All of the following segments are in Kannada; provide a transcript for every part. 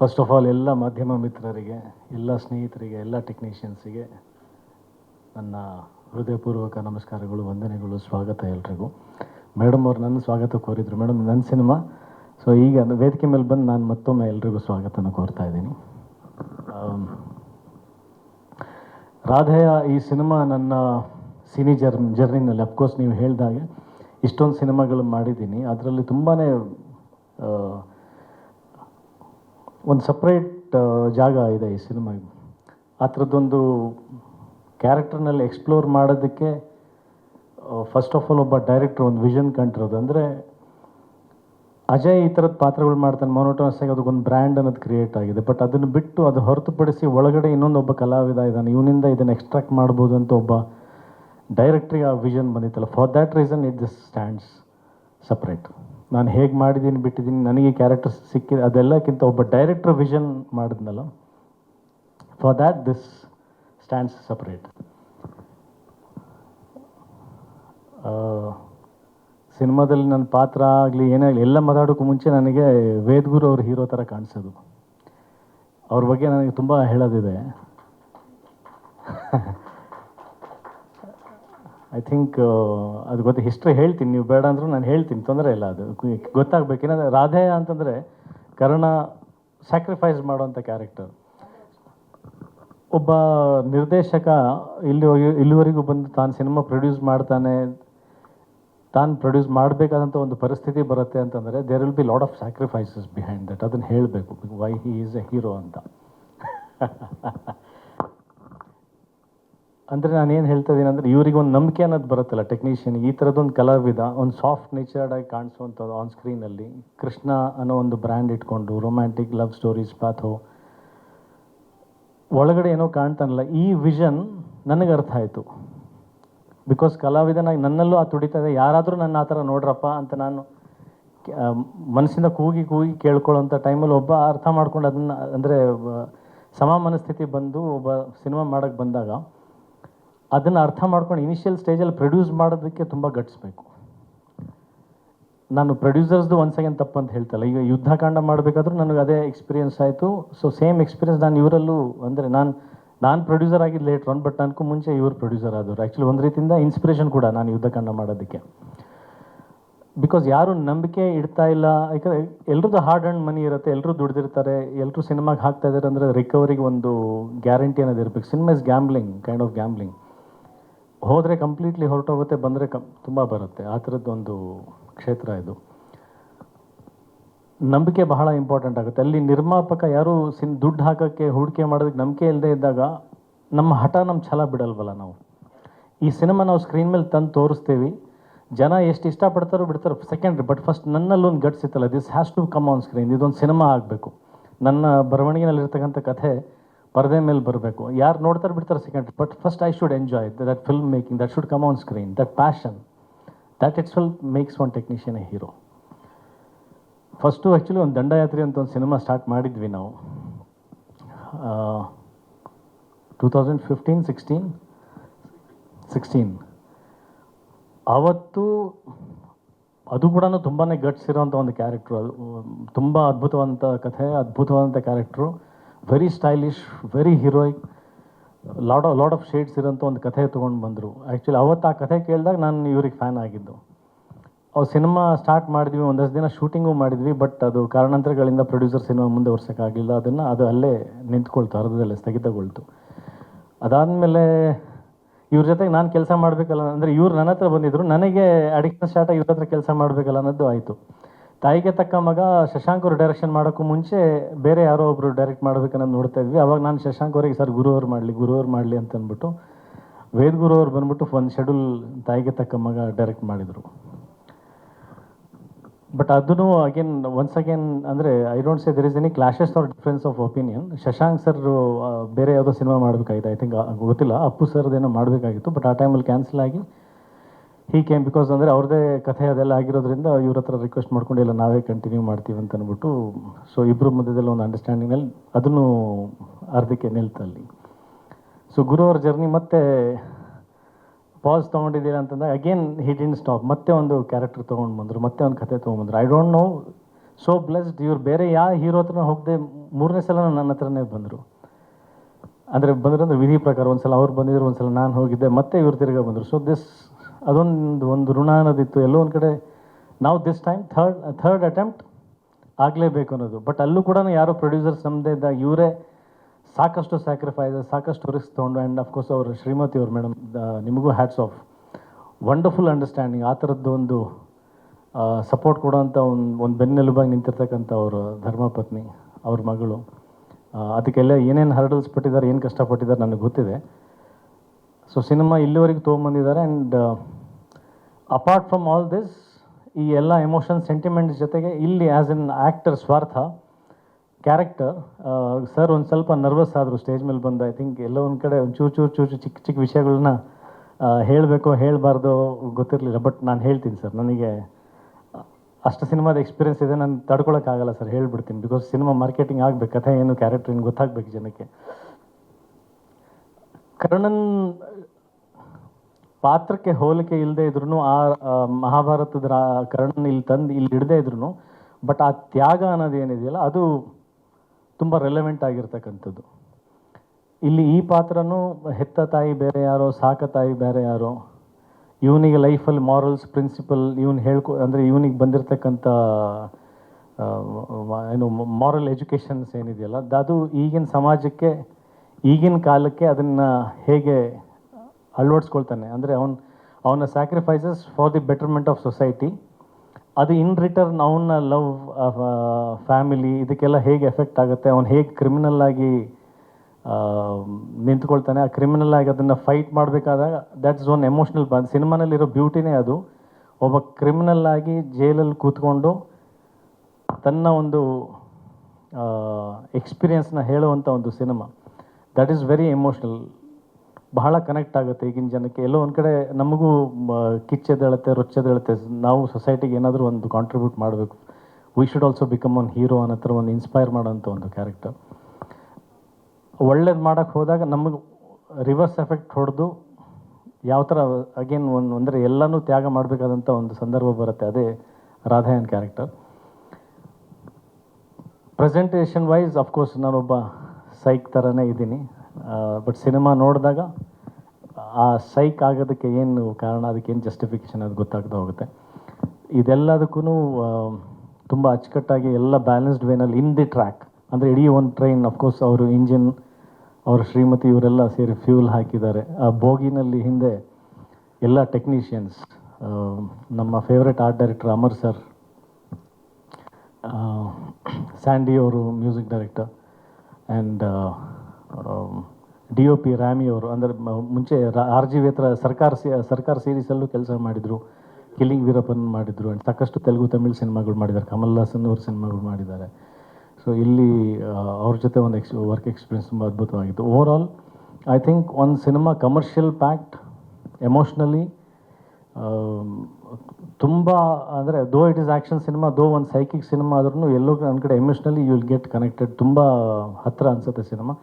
ಫಸ್ಟ್ ಆಫ್ ಆಲ್ ಎಲ್ಲ ಮಾಧ್ಯಮ ಮಿತ್ರರಿಗೆ, ಎಲ್ಲ ಸ್ನೇಹಿತರಿಗೆ, ಎಲ್ಲ ಟೆಕ್ನಿಷಿಯನ್ಸಿಗೆ ನನ್ನ ಹೃದಯಪೂರ್ವಕ ನಮಸ್ಕಾರಗಳು, ವಂದನೆಗಳು, ಸ್ವಾಗತ ಎಲ್ರಿಗೂ. ಮೇಡಮ್ ಅವ್ರು ನನ್ನ ಸ್ವಾಗತ ಕೋರಿದ್ರು. ಮೇಡಮ್ ನನ್ನ ಸಿನಿಮಾ ಸೊ ಈಗ ವೇದಿಕೆ ಮೇಲೆ ಬಂದು ನಾನು ಮತ್ತೊಮ್ಮೆ ಎಲ್ರಿಗೂ ಸ್ವಾಗತನ ಕೋರ್ತಾ ಇದ್ದೀನಿ. ರಾಧೆಯ ಈ ಸಿನಿಮಾ ನನ್ನ ಸಿನಿ ಜರ್ ಜರ್ನಿನಲ್ಲಿ ಅಫ್ಕೋರ್ಸ್ ನೀವು ಹೇಳಿದಾಗೆ ಇಷ್ಟೊಂದು ಸಿನಿಮಾಗಳು ಮಾಡಿದ್ದೀನಿ. ಅದರಲ್ಲಿ ತುಂಬಾ ಒಂದು ಸಪ್ರೇಟ್ ಜಾಗ ಇದೆ ಈ ಸಿನಿಮಾಗೆ ಆ ಥರದ್ದೊಂದು ಕ್ಯಾರೆಕ್ಟರ್ನಲ್ಲಿ ಎಕ್ಸ್ಪ್ಲೋರ್ ಮಾಡೋದಕ್ಕೆ ಫಸ್ಟ್ ಆಫ್ ಆಲ್ ಒಬ್ಬ ಡೈರೆಕ್ಟ್ರ್ ಒಂದು ವಿಷನ್ ಕಂಡಿರೋದು. ಅಂದರೆ ಅಜಯ್ ಈ ಥರದ ಪಾತ್ರಗಳು ಮಾಡ್ತಾನೆ ಮೊನೋಟೋನಸ್ ಆಗಿ ಅದಕ್ಕೊಂದು ಬ್ರ್ಯಾಂಡ್ ಅನ್ನೋದು ಕ್ರಿಯೇಟ್ ಆಗಿದೆ. ಬಟ್ ಅದನ್ನು ಬಿಟ್ಟು ಅದು ಹೊರತುಪಡಿಸಿ ಒಳಗಡೆ ಇನ್ನೊಂದು ಒಬ್ಬ ಕಲಾವಿದ ಇದ್ದಾನೆ. ಇವನಿಂದ ಇದನ್ನು ಎಕ್ಸ್ಟ್ರಾಕ್ಟ್ ಮಾಡ್ಬೋದು ಅಂತ ಒಬ್ಬ ಡೈರೆಕ್ಟ್ರಿಗೆ ಆ vision ಬಂದಿತ್ತಲ್ಲ. For that reason it this stands separate ನಾನು ಹೇಗೆ ಮಾಡಿದ್ದೀನಿ ಬಿಟ್ಟಿದ್ದೀನಿ ನನಗೆ ಕ್ಯಾರೆಕ್ಟರ್ ಸಿಕ್ಕಿದೆ, ಅದೆಲ್ಲಕ್ಕಿಂತ ಒಬ್ಬ ಡೈರೆಕ್ಟ್ರ್ ವಿಷನ್ ಮಾಡಿದ್ನಲ್ಲ for that this stands separate ಸಿನಿಮಾದಲ್ಲಿ ನನ್ನ ಪಾತ್ರ ಆಗಲಿ, ಏನೇ ಆಗಲಿ, ಎಲ್ಲ ಮಾತಾಡೋಕ್ಕೂ ಮುಂಚೆ ನನಗೆ ವೇದ್ಗುರು ಅವ್ರ ಹೀರೋ ಥರ ಕಾಣಿಸೋದು. ಅವ್ರ ಬಗ್ಗೆ ನನಗೆ ತುಂಬ ಹೇಳೋದಿದೆ. ಐ ಥಿಂಕ್ ಅದು ಗೊತ್ತು ಹಿಸ್ಟ್ರಿ ಹೇಳ್ತೀನಿ. ನೀವು ಬೇಡ ಅಂದರೂ ನಾನು ಹೇಳ್ತೀನಿ. ತೊಂದರೆ ಇಲ್ಲ ಅದು. ಗೊತ್ತಾಗಬೇಕು. ಏನಂದರೆ ರಾಧೆ ಅಂತಂದರೆ ಕರ್ಣ ಸ್ಯಾಕ್ರಿಫೈಸ್ ಮಾಡುವಂಥ ಕ್ಯಾರೆಕ್ಟರ್ ಒಬ್ಬ ನಿರ್ದೇಶಕ ಇಲ್ಲಿ ಇಲ್ಲಿವರೆಗೂ ಬಂದು ತಾನು ಸಿನಿಮಾ ಪ್ರೊಡ್ಯೂಸ್ ಮಾಡ್ತಾನೆ, ತಾನು ಪ್ರೊಡ್ಯೂಸ್ ಮಾಡಬೇಕಾದಂಥ ಒಂದು ಪರಿಸ್ಥಿತಿ ಬರುತ್ತೆ ಅಂತಂದರೆ there will be lot of sacrifices behind that ಅದನ್ನು ಹೇಳಬೇಕು. Why he is a hero ಅಂತ. ಅಂದರೆ ನಾನು ಏನು ಹೇಳ್ತಾ ಇದ್ದೀನಿ ಅಂದರೆ ಇವರಿಗೆ ಒಂದು ನಂಬಿಕೆ ಅನ್ನೋದು ಬರುತ್ತಲ್ಲ ಟೆಕ್ನಿಷಿಯನ್ ಈ ಥರದೊಂದು ಕಲಾವಿದ, ಒಂದು ಸಾಫ್ಟ್ ನೇಚರ್ಡ್ ಆಗಿ ಕಾಣಿಸುವಂಥದ್ದು ಆನ್ ಸ್ಕ್ರೀನಲ್ಲಿ ಕೃಷ್ಣ ಅನ್ನೋ ಒಂದು ಬ್ರ್ಯಾಂಡ್ ಇಟ್ಕೊಂಡು ರೊಮ್ಯಾಂಟಿಕ್ ಲವ್ ಸ್ಟೋರೀಸ್ ಪಾಥೋ. ಒಳಗಡೆ ಏನೋ ಕಾಣ್ತಾನಲ್ಲ, ಈ ವಿಷನ್ ನನಗೆ ಅರ್ಥ ಆಯಿತು. ಬಿಕಾಸ್ ಕಲಾವಿದನಾಗಿ ನನ್ನಲ್ಲೂ ಆ ತುಡಿತಾ ಇದೆ, ಯಾರಾದರೂ ನನ್ನ ಆ ಥರ ನೋಡ್ರಪ್ಪ ಅಂತ ನಾನು ಮನಸ್ಸಿಂದ ಕೂಗಿ ಕೂಗಿ ಕೇಳ್ಕೊಳ್ಳೋಂಥ ಟೈಮಲ್ಲಿ ಒಬ್ಬ ಅರ್ಥ ಮಾಡ್ಕೊಂಡು ಅದನ್ನು, ಅಂದರೆ ಸಮ ಮನಸ್ಥಿತಿ ಬಂದು ಒಬ್ಬ ಸಿನಿಮಾ ಮಾಡೋಕ್ಕೆ ಬಂದಾಗ ಅದನ್ನು ಅರ್ಥ ಮಾಡ್ಕೊಂಡು ಇನಿಷಿಯಲ್ ಸ್ಟೇಜಲ್ಲಿ ಪ್ರೊಡ್ಯೂಸ್ ಮಾಡೋದಕ್ಕೆ ತುಂಬ ಗಟ್ಸ್ಬೇಕು. ನಾನು ಪ್ರೊಡ್ಯೂಸರ್ಸ್ದು ಒಂದು ಸೆಕೆಂಡ್ ತಪ್ಪು ಅಂತ ಹೇಳ್ತಲ್ಲ, ಈಗ ಯುದ್ಧಕಾಂಡ ಮಾಡಬೇಕಾದ್ರೂ ನನಗೆ ಅದೇ ಎಕ್ಸ್ಪೀರಿಯನ್ಸ್ ಆಯಿತು. ಸೊ ಸೇಮ್ ಎಕ್ಸ್ಪೀರಿಯನ್ಸ್ ನಾನು ಇವರಲ್ಲೂ ಅಂದರೆ ನಾನು ನಾನು ಪ್ರೊಡ್ಯೂಸರ್ ಆಗಿದ್ದು ಲೇಟ್ ಒನ್ ಬಟ್ ನನಗೂ ಮುಂಚೆ ಇವರು ಪ್ರೊಡ್ಯೂಸರ್ ಆದವರು. ಆ್ಯಕ್ಚುಲಿ ಒಂದು ರೀತಿಯಿಂದ ಇನ್ಸ್ಪಿರೇಷನ್ ಕೂಡ ನಾನು ಯುದ್ಧಕಾಂಡ ಮಾಡೋದಕ್ಕೆ. ಬಿಕಾಸ್ ಯಾರು ನಂಬಿಕೆ ಇಡ್ತಾ ಇಲ್ಲ, ಯಾಕಂದರೆ ಎಲ್ರದ್ದು ಹಾರ್ಡ್ ಆ್ಯಂಡ್ ಮನಿ ಇರುತ್ತೆ ಎಲ್ಲರೂ ದುಡ್ದಿರ್ತಾರೆ ಎಲ್ಲರೂ ಸಿನಿಮಾಗೆ ಹಾಕ್ತಾ ಇದ್ದಾರೆ ಅಂದರೆ ರಿಕವರಿಗೆ ಒಂದು ಗ್ಯಾರಂಟಿ ಅನ್ನೋದು ಇರಬೇಕು. Cinema is gambling kind of gambling ಹೋದರೆ ಕಂಪ್ಲೀಟ್ಲಿ ಹೊರಟೋಗುತ್ತೆ, ಬಂದರೆ ಕಮ್ ತುಂಬ ಬರುತ್ತೆ. ಆ ಥರದ್ದೊಂದು ಕ್ಷೇತ್ರ ಇದು. ನಂಬಿಕೆ ಬಹಳ ಇಂಪಾರ್ಟೆಂಟ್ ಆಗುತ್ತೆ. ಅಲ್ಲಿ ನಿರ್ಮಾಪಕ ಯಾರು ಸಿನ್, ದುಡ್ಡು ಹಾಕೋಕ್ಕೆ ಹೂಡಿಕೆ ಮಾಡೋದಕ್ಕೆ ನಂಬಿಕೆ ಇಲ್ಲದೆ ಇದ್ದಾಗ ನಮ್ಮ ಹಠ ನಮ್ಮ ಛಲ ಬಿಡಲ್ವಲ್ಲ ನಾವು. ಈ ಸಿನಿಮಾ ನಾವು ಸ್ಕ್ರೀನ್ ಮೇಲೆ ತಂದು ತೋರಿಸ್ತೀವಿ. ಜನ ಎಷ್ಟು ಇಷ್ಟಪಡ್ತಾರೋ ಬಿಡ್ತಾರೋ ಸೆಕೆಂಡ್ರಿ ಬಟ್ ಫಸ್ಟ್ ನನ್ನಲ್ಲೊಂದು ಗಟ್ಸ್ ಇತ್ತಲ್ಲ this has to come on screen ಇದೊಂದು ಸಿನಿಮಾ ಆಗಬೇಕು. ನನ್ನ ಬರವಣಿಗೆನಲ್ಲಿರ್ತಕ್ಕಂಥ ಕಥೆ ಪರದೆ ಮೇಲೆ ಬರಬೇಕು. ಯಾರು ನೋಡ್ತಾರೆ ಬಿಡ್ತಾರೆ second but first I should enjoy that film making that should come on screen that passion that it's well makes one technician a hero first actually ಒಂದು ದಂಡಯಾತ್ರೆ ಅಂತ ಒಂದು ಸಿನಿಮಾ ಸ್ಟಾರ್ಟ್ ಮಾಡಿದ್ವಿ ನಾವು. Two thousand fifteen sixteen sixteen ಆವತ್ತು ಅದು ಕೂಡ ತುಂಬಾ ಗಟ್ಸ್ ಒಂದು ಕ್ಯಾರೆಕ್ಟ್ರು ಅದು, ತುಂಬ ಅದ್ಭುತವಾದಂಥ ಕಥೆ ಅದ್ಭುತವಾದಂಥ character very stylish very heroic lot lot of shades ಇರೋಂಥ ಒಂದು ಕಥೆ ತೊಗೊಂಡು ಬಂದರು. ಆ್ಯಕ್ಚುಲಿ ಅವತ್ತು ಆ ಕಥೆ ಕೇಳಿದಾಗ ನಾನು ಇವ್ರಿಗೆ ಫ್ಯಾನ್ ಆಗಿದ್ದು. ಅವ್ರು ಸಿನಿಮಾ ಸ್ಟಾರ್ಟ್ ಮಾಡಿದ್ವಿ, ಒಂದಷ್ಟು ದಿನ ಶೂಟಿಂಗು ಮಾಡಿದ್ವಿ ಬಟ್ ಅದು ಕಾರಣಾಂತರಗಳಿಂದ ಪ್ರೊಡ್ಯೂಸರ್ ಸಿನಿಮಾ ಮುಂದೆ ವರ್ಸೋಕ್ಕಾಗಿಲ್ಲ ಅದನ್ನು ಅದು ಅಲ್ಲೇ ನಿಂತ್ಕೊಳ್ತು, ಅರ್ಧದಲ್ಲೇ ಸ್ಥಗಿತಗೊಳ್ತು. ಅದಾದಮೇಲೆ ಇವ್ರ ಜೊತೆಗೆ ನಾನು ಕೆಲಸ ಮಾಡಬೇಕಲ್ಲ, ಅಂದರೆ ಇವ್ರು ನನ್ನ ಹತ್ರ ಬಂದಿದ್ದರು ನನಗೆ ಅಡಿಕ್ಷನ್ ಸ್ಟಾರ್ಟಾಗಿ ಇವ್ರ ಹತ್ರ ಕೆಲಸ ಮಾಡಬೇಕಲ್ಲ ಅನ್ನೋದು ಆಯಿತು. ತಾಯಿಗೆ ತಕ್ಕ ಮಗ ಶಶಾಂಕ್ ಅವ್ರು ಡೈರೆಕ್ಷನ್ ಮಾಡೋಕ್ಕೂ ಮುಂಚೆ ಬೇರೆ ಯಾರೋ ಒಬ್ಬರು ಡೈರೆಕ್ಟ್ ಮಾಡ್ಬೇಕನ್ನೋದು ನೋಡ್ತಾ ಇದ್ವಿ. ಅವಾಗ ನಾನು ಶಶಾಂಕ್ ಅವರಿಗೆ, ಸರ್, ಗುರುವರು ಮಾಡಲಿ ಗುರುವರು ಮಾಡಲಿ ಅಂತ ಅಂದ್ಬಿಟ್ಟು ವೇದ್ ಗುರು ಅವ್ರು ಬಂದ್ಬಿಟ್ಟು ಒಂದು ಶೆಡ್ಯೂಲ್ ತಾಯಿಗೆ ತಕ್ಕ ಮಗ ಡೈರೆಕ್ಟ್ ಮಾಡಿದರು. ಬಟ್ ಅದನ್ನು ಅಗೇನ್ ಒನ್ಸ್ ಅಗೇನ್ ಅಂದರೆ I don't say there is any clashes or difference of opinion Shashank sir ಬೇರೆ ಯಾವುದೋ ಸಿನಿಮಾ ಮಾಡಬೇಕಾಗಿತ್ತು. ಐ ಥಿಂಕ್ ಗೊತ್ತಿಲ್ಲ. ಅಪ್ಪು ಸರ್ದೇನೋ ಮಾಡಬೇಕಾಗಿತ್ತು. ಬಟ್ ಆ ಟೈಮಲ್ಲಿ ಕ್ಯಾನ್ಸಲ್ ಆಗಿ ಹೀ ಕೇಮ್ ಬಿಕಾಸ್ ಅಂದರೆ ಅವ್ರದ್ದೇ ಕಥೆ ಅದೆಲ್ಲ ಆಗಿರೋದ್ರಿಂದ ಇವ್ರ ಹತ್ರ ರಿಕ್ವೆಸ್ಟ್ ಮಾಡ್ಕೊಂಡು, ಇಲ್ಲ, ನಾವೇ ಕಂಟಿನ್ಯೂ ಮಾಡ್ತೀವಿ ಅಂತ ಅಂದ್ಬಿಟ್ಟು ಸೊ ಇಬ್ಬರು ಮಧ್ಯದಲ್ಲಿ ಒಂದು ಅಂಡರ್ಸ್ಟ್ಯಾಂಡಿಂಗಲ್ಲಿ ಅದನ್ನು ಅರ್ಧಕ್ಕೆ ನಿಲ್ತಲ್ಲಿ ಸೊ ಗುರು ಅವ್ರ ಜರ್ನಿ ಮತ್ತೆ ಪಾಸ್ ತೊಗೊಂಡಿದ್ದೀರ ಅಂತಂದಾಗ ಅಗೇನ್ ಹಿ ಡಿನ್ ಸ್ಟಾಪ್ ಮತ್ತೆ ಒಂದು ಕ್ಯಾರೆಕ್ಟರ್ ತೊಗೊಂಡು ಬಂದರು, ಮತ್ತೆ ಒಂದು ಕತೆ ತೊಗೊಂಡ್ಬಂದ್ರು I don't know so blessed ಇವ್ರು ಬೇರೆ ಯಾವ ಹೀರೋ ಹತ್ರನೂ ಹೋಗದೆ ಮೂರನೇ ಸಲ ನನ್ನ ಹತ್ರನೇ ಬಂದರು. ಅಂದರೆ ಬಂದ್ರೆ ವಿಧಿ ಪ್ರಕಾರ ಒಂದು ಸಲ ಅವ್ರು ಬಂದಿದ್ರು ಒಂದು ಸಲ ನಾನು ಹೋಗಿದ್ದೆ, ಮತ್ತೆ ಇವ್ರು ತಿರ್ಗಾ ಬಂದರು. ಸೊ ದಿಸ್ ಅದೊಂದು ಒಂದು ಋಣ ಅನ್ನೋದಿತ್ತು. ಎಲ್ಲೋ ಒಂದು ಕಡೆ ನಾವು this time third third attempt ಆಗಲೇಬೇಕು ಅನ್ನೋದು. ಬಟ್ ಅಲ್ಲೂ ಕೂಡ ಯಾರೋ ಪ್ರೊಡ್ಯೂಸರ್ಸ್ ನಮ್ಮದೇ ಇದ್ದಾಗ ಇವರೇ ಸಾಕಷ್ಟು ಸ್ಯಾಕ್ರಿಫೈಸ್ ಸಾಕಷ್ಟು ರಿಸ್ಕ್ ತೊಗೊಂಡು ಆ್ಯಂಡ್ ಅಫ್ಕೋರ್ಸ್ ಅವರು ಶ್ರೀಮತಿ ಅವ್ರು ಮೇಡಮ್ ನಿಮಗೂ ಹ್ಯಾಟ್ಸ್ ಆಫ್ ವಂಡರ್ಫುಲ್ ಅಂಡರ್ಸ್ಟ್ಯಾಂಡಿಂಗ್ ಆ ಥರದ್ದು ಒಂದು ಸಪೋರ್ಟ್ ಕೊಡೋಂಥ ಒಂದು ಒಂದು ಬೆನ್ನೆಲುಬಾಗಿ ನಿಂತಿರ್ತಕ್ಕಂಥ ಅವ್ರ ಧರ್ಮಪತ್ನಿ, ಅವ್ರ ಮಗಳು. ಅದಕ್ಕೆಲ್ಲ ಏನೇನು ಹರ್ಡಲ್ಸ್ ಪಟ್ಟಿದ್ದಾರೆ, ಏನು ಕಷ್ಟಪಟ್ಟಿದ್ದಾರೆ ನನಗೆ ಗೊತ್ತಿದೆ. ಸೊ ಸಿನಿಮಾ ಇಲ್ಲಿವರೆಗೆ ತೊಗೊಂಬಂದಿದ್ದಾರೆ and apart from all this ಈ ಎಲ್ಲ ಎಮೋಷನ್ ಸೆಂಟಿಮೆಂಟ್ಸ್ ಜೊತೆಗೆ ಇಲ್ಲಿ ಆ್ಯಸ್ ಎನ್ ಆ್ಯಕ್ಟರ್ ಸ್ವಾರ್ಥ ಕ್ಯಾರೆಕ್ಟರ್ ಸರ್ ಒಂದು ಸ್ವಲ್ಪ ನರ್ವಸ್ ಆದರು ಸ್ಟೇಜ್ ಮೇಲೆ ಬಂದು ಐ ಥಿಂಕ್ ಎಲ್ಲೋ ಒಂದು ಕಡೆ ಒಂದು ಚೂರು ಚೂರು ಚೂರು ಚಿಕ್ಕ ಚಿಕ್ಕ ವಿಷಯಗಳನ್ನ ಹೇಳಬೇಕು ಹೇಳಬಾರ್ದು ಗೊತ್ತಿರಲಿಲ್ಲ ಬಟ್ ನಾನು ಹೇಳ್ತೀನಿ ಸರ್ ನನಗೆ ಅಷ್ಟು ಸಿನಿಮಾದ ಎಕ್ಸ್ಪೀರಿಯನ್ಸ್ ಇದೆ, ನಾನು ತಡ್ಕೊಳಕ್ಕಾಗಲ್ಲ ಸರ್ ಹೇಳ್ಬಿಡ್ತೀನಿ ಬಿಕಾಸ್ ಸಿನಿಮಾ ಮಾರ್ಕೆಟಿಂಗ್ ಆಗಬೇಕು ಕಥೆ ಏನು ಕ್ಯಾರೆಕ್ಟರ್ ಏನು ಗೊತ್ತಾಗಬೇಕು ಜನಕ್ಕೆ. ಕರ್ಣನ್, ಪಾತ್ರಕ್ಕೆ ಹೋಲಿಕೆ ಇಲ್ಲದೆ ಇದ್ರು ಆ ಮಹಾಭಾರತದ ಕರ್ಣನ್ ಇಲ್ಲಿ ತಂದು ಇಲ್ಲಿ ಹಿಡ್ದೆ ಇದ್ರು ಬಟ್ ಆ ತ್ಯಾಗ ಅನ್ನೋದೇನಿದೆಯಲ್ಲ ಅದು ತುಂಬ ರೆಲೆವೆಂಟ್ ಆಗಿರ್ತಕ್ಕಂಥದ್ದು. ಇಲ್ಲಿ ಈ ಪಾತ್ರನೂ ಹೆತ್ತ ತಾಯಿ ಬೇರೆ ಯಾರೋ, ಸಾಕ ತಾಯಿ ಬೇರೆ ಯಾರೋ, ಇವನಿಗೆ ಲೈಫಲ್ಲಿ ಮಾರಲ್ಸ್ ಪ್ರಿನ್ಸಿಪಲ್ ಇವನು ಹೇಳ್ಕೊ, ಅಂದರೆ ಇವನಿಗೆ ಬಂದಿರತಕ್ಕಂಥ ಏನು ಮಾರಲ್ ಎಜುಕೇಷನ್ಸ್ ಏನಿದೆಯಲ್ಲ, ಅದು ಈಗಿನ ಸಮಾಜಕ್ಕೆ ಈಗಿನ ಕಾಲಕ್ಕೆ ಅದನ್ನು ಹೇಗೆ ಅಳವಡಿಸ್ಕೊಳ್ತಾನೆ, ಅಂದರೆ ಅವನು, ಅವನ sacrifices for the betterment of society ಅದು ಇನ್ ರಿಟರ್ನ್ ಅವನ ಲವ್ ಫ್ಯಾಮಿಲಿ ಇದಕ್ಕೆಲ್ಲ ಹೇಗೆ ಎಫೆಕ್ಟ್ ಆಗುತ್ತೆ, ಅವನು ಹೇಗೆ ಕ್ರಿಮಿನಲ್ ಆಗಿ ನಿಂತ್ಕೊಳ್ತಾನೆ, ಆ ಕ್ರಿಮಿನಲ್ ಆಗಿ ಅದನ್ನು ಫೈಟ್ ಮಾಡಬೇಕಾದಾಗ ದ್ಯಾಟ್ಸ್ ಒನ್ ಎಮೋಷ್ನಲ್ ಬಂದ್ ಸಿನಿಮಾನಲ್ಲಿರೋ ಬ್ಯೂಟಿನೇ ಅದು. ಒಬ್ಬ ಕ್ರಿಮಿನಲ್ ಆಗಿ ಜೈಲಲ್ಲಿ ಕೂತ್ಕೊಂಡು ತನ್ನ ಒಂದು ಎಕ್ಸ್ಪೀರಿಯನ್ಸ್ನ ಹೇಳುವಂಥ ಒಂದು cinema. That is very emotional ಬಹಳ ಕನೆಕ್ಟ್ ಆಗುತ್ತೆ ಈಗಿನ ಜನಕ್ಕೆ. ಎಲ್ಲೋ ಒಂದು ಕಡೆ ನಮಗೂ ಕಿಚ್ಚೆದೇಳುತ್ತೆ ರೊಚ್ಚೆದೇಳುತ್ತೆ ನಾವು ಸೊಸೈಟಿಗೆ ಏನಾದರೂ ಒಂದು ಕಾಂಟ್ರಿಬ್ಯೂಟ್ ಮಾಡಬೇಕು. We should also become one hero ಅನ್ನೋ ಥರ ಒಂದು ಇನ್ಸ್ಪೈರ್ ಮಾಡೋಂಥ ಒಂದು ಕ್ಯಾರೆಕ್ಟರ್ ಒಳ್ಳೇದು ಮಾಡೋಕ್ಕೆ ಹೋದಾಗ ನಮಗೆ ರಿವರ್ಸ್ ಎಫೆಕ್ಟ್ ಹೊಡೆದು ಯಾವ ಥರ ಅಗೇನ್ ಒಂದು, ಅಂದರೆ ಎಲ್ಲನೂ ತ್ಯಾಗ ಮಾಡಬೇಕಾದಂಥ ಒಂದು ಸಂದರ್ಭ ಬರುತ್ತೆ ಅದೇ Radhayan character presentation wise of course ನಾನೊಬ್ಬ ಸೈಕ್ ಥರನೇ ಇದ್ದೀನಿ. ಬಟ್ ಸಿನಿಮಾ ನೋಡಿದಾಗ ಆ ಸೈಕ್ ಆಗೋದಕ್ಕೆ ಏನು ಕಾರಣ ಅದಕ್ಕೆ ಏನು ಜಸ್ಟಿಫಿಕೇಷನ್ ಅದು ಗೊತ್ತಾಗ್ತಾ ಹೋಗುತ್ತೆ. ಇದೆಲ್ಲದಕ್ಕೂ ತುಂಬ ಅಚ್ಚುಕಟ್ಟಾಗಿ ಎಲ್ಲ ಬ್ಯಾಲೆನ್ಸ್ಡ್ ವೇನಲ್ಲಿ ಇನ್ ದಿ ಟ್ರ್ಯಾಕ್ ಅಂದರೆ ಇಡೀ ಒಂದು ಟ್ರೈನ್ ಅಫ್ಕೋರ್ಸ್ ಅವರು ಇಂಜಿನ್ ಅವರು ಶ್ರೀಮತಿ ಇವರೆಲ್ಲ ಸೇರಿ ಫ್ಯೂಲ್ ಹಾಕಿದ್ದಾರೆ. ಆ ಬೋಗಿನಲ್ಲಿ ಹಿಂದೆ ಎಲ್ಲ ಟೆಕ್ನಿಷಿಯನ್ಸ್ ನಮ್ಮ favourite art director Amar sir Sandy ಅವರು music director and D O P Rami ಅವರು, ಅಂದರೆ ಮುಂಚೆ ಆರ್ ಜಿ ವೇತ್ರ ಸರ್ಕಾರ ಸರ್ಕಾರ ಸೀರೀಸಲ್ಲೂ ಕೆಲಸ ಮಾಡಿದರು. ಕಿಲಿಂಗ್ ವೀರಪ್ಪನ್ ಮಾಡಿದರು ಆ್ಯಂಡ್ ಸಾಕಷ್ಟು ತೆಲುಗು, ತಮಿಳ್ ಸಿನಿಮಾಗಳು ಮಾಡಿದ್ದಾರೆ. ಕಮಲ್ ಹಾಸನ್ ಅವ್ರ ಸಿನಿಮಾಗಳು ಮಾಡಿದ್ದಾರೆ. ಸೊ ಇಲ್ಲಿ ಅವ್ರ ಜೊತೆ ಒಂದು ಎಕ್ಸ್, ವರ್ಕ್ ಎಕ್ಸ್ಪೀರಿಯನ್ಸ್ ತುಂಬ ಅದ್ಭುತವಾಗಿತ್ತು. ಓವರ್ ಆಲ್ ಐ ಥಿಂಕ್ ಒಂದು ಸಿನಿಮಾ ಕಮರ್ಷಿಯಲ್ ಪ್ಯಾಕ್ಟ್ ಎಮೋಷ್ನಲಿ ತುಂಬ ಅಂದರೆ though it is action cinema ದೋ ಒಂದು ಸೈಕಿಕ್ ಸಿನಿಮಾ ಆದ್ರೂ ಎಲ್ಲೋ ನನ್ನ ಕಡೆ emotionally you will get connected ತುಂಬ ಹತ್ತಿರ ಅನಿಸುತ್ತೆ cinema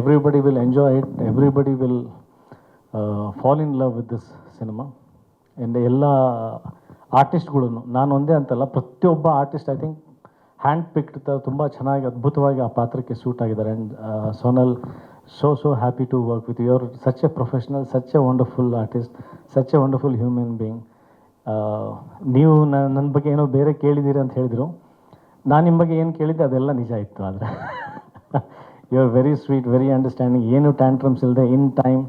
everybody will enjoy it everybody will fall in love with this cinema and ಎಲ್ಲ ಆರ್ಟಿಸ್ಟ್ಗಳೂ ನಾನು ಒಂದೇ ಅಂತಲ್ಲ, ಪ್ರತಿಯೊಬ್ಬ artist I think hand picked ತುಂಬ ಚೆನ್ನಾಗಿ, ಅದ್ಭುತವಾಗಿ ಆ ಪಾತ್ರಕ್ಕೆ ಸೂಟ್ ಆಗಿದ್ದಾರೆ. And Sonal so so happy to work with your such a professional such a wonderful artist such a wonderful human being ನೀವು ನನ್ನ ಬಗ್ಗೆ ಏನೋ ಬೇರೆ ಕೇಳಿದ್ದೀರಿ ಅಂತ ಹೇಳಿದರು. ನಾನು ನಿಮ್ಮ ಬಗ್ಗೆ ಏನು ಕೇಳಿದ್ದೆ ಅದೆಲ್ಲ ನಿಜ ಇತ್ತು ಆದರೆ. You are very sweet very understanding ಏನು ಟ್ಯಾಂಟ್ರಮ್ಸ್ ಇಲ್ಲದೆ ಇನ್ ಟೈಮ್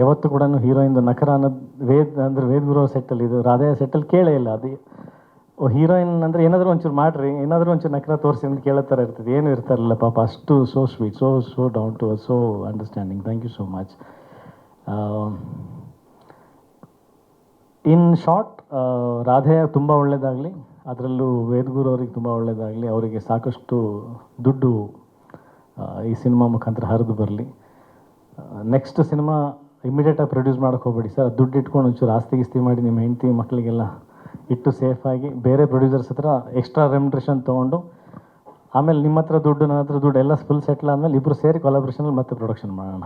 ಯಾವತ್ತೂ ಕೂಡ ಹೀರೋಯಿನ್ದು ನಖರ ಅನ್ನೋದು ವೇದ್, ಅಂದರೆ ವೇದ್ ಗುರು ಸೆಟ್ಟಲ್ಲಿ ಇದು ರಾಧೆಯ ಸೆಟ್ಟಲ್ಲಿ ಕೇಳೇ ಇಲ್ಲ. ಅದು ಹೀರೋಯಿನ್ ಅಂದರೆ ಏನಾದರೂ ಒಂಚೂರು ಮಾಡ್ರಿ. ಏನಾದರೂ ಒಂಚೂರು ನಕ್ರ ತೋರಿಸಿ ಅಂತ ಕೇಳೋ ಥರ ಇರ್ತದೆ. ಏನು ಇರ್ತಾರಲ್ಲ ಪಾಪ, ಅಷ್ಟು so sweet so so down to so understanding thank you so much in short ರಾಧೆಯ ತುಂಬ ಒಳ್ಳೆಯದಾಗಲಿ ಅದರಲ್ಲೂ ವೇದ್ಗುರು ಅವ್ರಿಗೆ ತುಂಬ ಒಳ್ಳೆಯದಾಗಲಿ ಅವರಿಗೆ ಸಾಕಷ್ಟು ದುಡ್ಡು ಈ ಸಿನಿಮಾ ಮುಖಾಂತರ ಹರಿದು ಬರಲಿ. ನೆಕ್ಸ್ಟ್ ಸಿನಿಮಾ ಇಮಿಡಿಯೇಟಾಗಿ ಪ್ರೊಡ್ಯೂಸ್ ಮಾಡೋಕೆ ಹೋಗ್ಬೇಡಿ ಸರ್. ದುಡ್ಡು ಇಟ್ಕೊಂಡು ಒಂಚೂರು ಆಸ್ತಿ ಗಿಸ್ತಿ ಮಾಡಿ ನಿಮ್ಮ ಹೆಂಡತಿ ಮಕ್ಕಳಿಗೆಲ್ಲ ಇಟ್ಟು ಸೇಫಾಗಿ ಬೇರೆ ಪ್ರೊಡ್ಯೂಸರ್ಸ್ ಹತ್ರ ಎಕ್ಸ್ಟ್ರಾ ರೆಮ್ಯುಟ್ರೇಷನ್ ತೊಗೊಂಡು, ಆಮೇಲೆ ನಿಮ್ಮ ಹತ್ರ ದುಡ್ಡು ನನ್ನ ಹತ್ರ ದುಡ್ಡು ಎಲ್ಲ ಫುಲ್ ಸೆಟ್ಲ್ ಆದಮೇಲೆ ಇಬ್ಬರು ಸೇರಿ ಕೊಲಾಬ್ರೇಷನಲ್ಲಿ ಮತ್ತೆ ಪ್ರೊಡಕ್ಷನ್ ಮಾಡೋಣ.